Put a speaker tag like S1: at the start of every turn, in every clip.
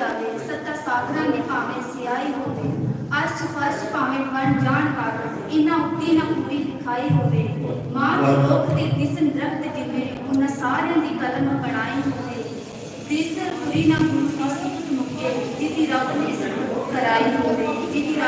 S1: ਜਾਵੇ ਸੱਤਾ ਸਾਧਨਾ ਨੇ ਭਾਵੇਂ ਸਿਆਈ ਹੋਵੇ। ਅਰਸ਼ ਫਰਸ਼ ਭਾਵੇਂ ਬਣ ਜਾਣ ਕਾਗਜ਼ ਇਹਨਾਂ ਉੱਤੇ ਨਾ ਪੂਰੀ ਲਿਖਾਈ ਹੋਵੇ। ਮਾਂ ਦੀ ਰੋਕ ਤੇ ਦਿਸਨ ਰਖਤ ਜਿਵੇਂ ਉਹਨਾਂ ਸਾਰਿਆਂ ਦੀ ਕਲਮ ਬਣਾਈ ਹੋਵੇ। ਦਿਸਰ ਪੂਰੀ ਨਾ ਪੂਰੀ ਸਿੱਖ ਮੁਕੇ ਜਿਤੀ ਰੱਬ ਨੇ ਸਾਨੂੰ ਕਰਾਈ ਹੋਵੇ ਜਿਤੀ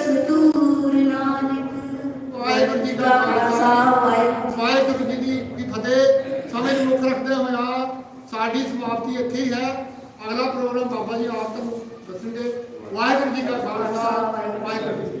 S1: ਸਤੂਰ ਨਾਨਕ ਵਾਹਿਗੁਰੂ ਜੀ ਦਾ ਖਾਲਸਾ
S2: ਵਾਹਿਗੁਰੂ ਜੀ ਦੀ ਫਤਿਹ। ਸਮੇਂ ਨੂੰ ਮੁੱਖ ਰੱਖਦੇ ਹੋਇਆ ਸਾਡੀ ਸਮਾਪਤੀ ਇੱਥੇ ਹੀ ਹੈ। ਅਗਲਾ ਪ੍ਰੋਗਰਾਮ ਬਾਬਾ ਜੀ ਆਪ ਤੁਹਾਨੂੰ ਦੱਸਣਗੇ। ਵਾਹਿਗੁਰੂ ਜੀ ਦਾ
S1: ਖਾਲਸਾ ਵਾਹਿਗੁਰੂ ਜੀ